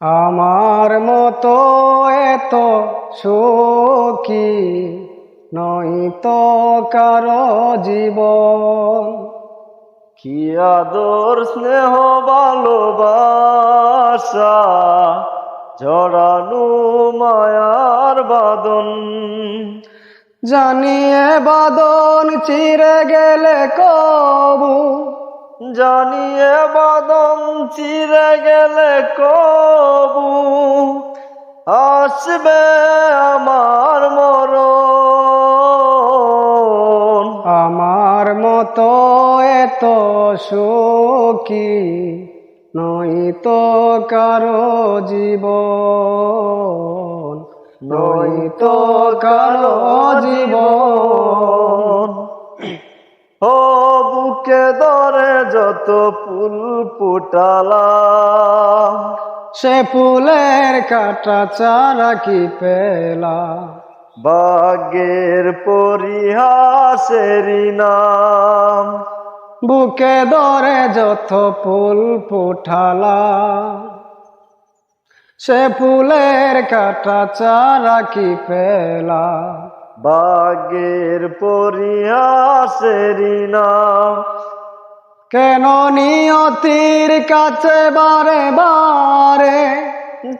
আমার মতো এত সুখী নই তো কারও জীবন। কি আদর স্নেহ ভালোবাসা জড়ানো মায়ার বাদন জানিয়ে বাদন চিরে গেলে কবু জানিয়ে বাদন চিরে গেলে কবু। আসবে আমার মরণ। আমার মতো এত সুখী নই তো কারও জীবন। নই তো কারও জীবন। ধরে যত ফুল ফুটালা সে ফুলের কাটা চারা কি পেলা? বাগের পরিহাসের নাম। বুকে ধরে যত ফুল ফুটালা সে ফুলের কাটা চারা কি পেলা? বাগের পরিহাসের নাম। কেন নিয়তির কাছে বারে বারে?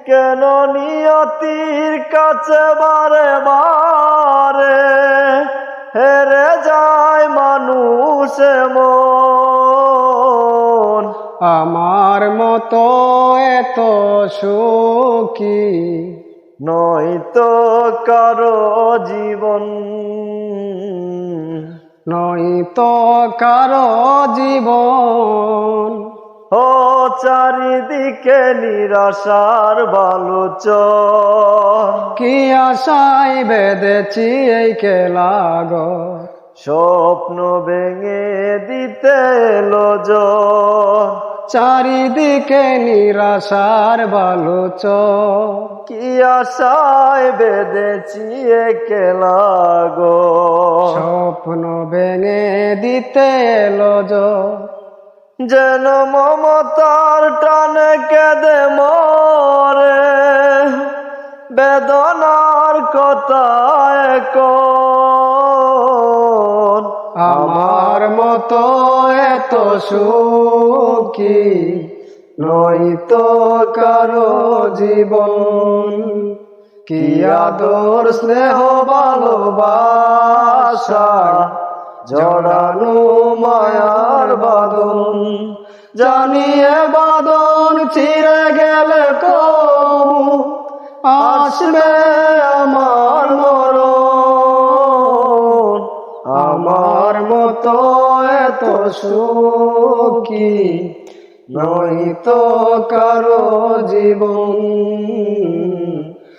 কেন নিয়তির কাছে বারে বারে? হেরে যায় মানুষ মন। আমার মতো এত সুখী নয় তো কারও জীবন নই তো কারও জীবন। ও চারিদিকে নিরাশার বালুচ কি আশায় বেঁধেছি এই কেলাগ স্বপ্ন ভেঙে দিতে জ্বর। চারিদিকে নিরাশার বালুচ কি আশায় বেঁধেছি একলা গো স্বপ্ন ভেঙে দিতে এলো যেন মমতার টানে কেঁদে মরে। বেদনার কথা এখন। আমার মতো এত সুখী নই তো কারও জীবন। কি আদর স্নেহ ভালোবাসা? জড়ানো মায়ার বাদন জানিয়ে বাদন চিরে গেলে কবু। আসবে আমার মরণ। আমার মতো এত সুখী নই তো কারও জীবন।